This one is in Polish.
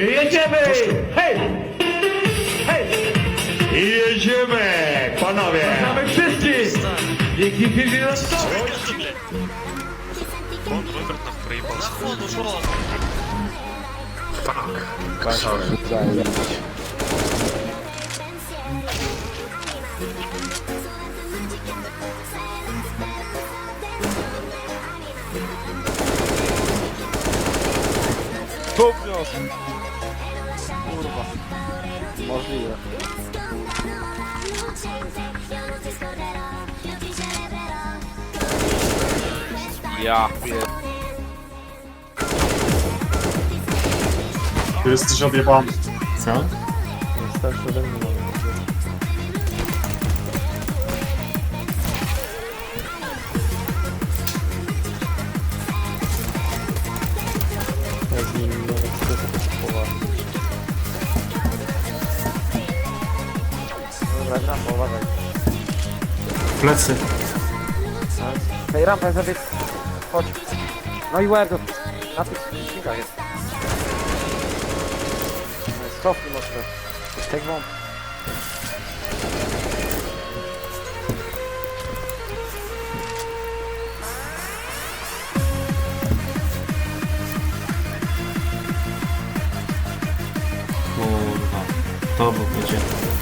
Jedziemy! Hej! Hej! I jedziemy, panowie! Znamy wszystkich! Dzięki filmie na Он выбрать нах проебался. Нахуй ушел. Фак. Пошел. Tu wniosł. Kurwa. Możliwe. Ja pier... Ty jesteś odjebany. Co? Starszy ode mnie Dobra, rampa, uważaj. Plecy. Tej rampę sobie... Chodź. No i łeb do... Na tych silnikach jest. Cofnij mocno. Tak wam. Kurwa. To był będzie.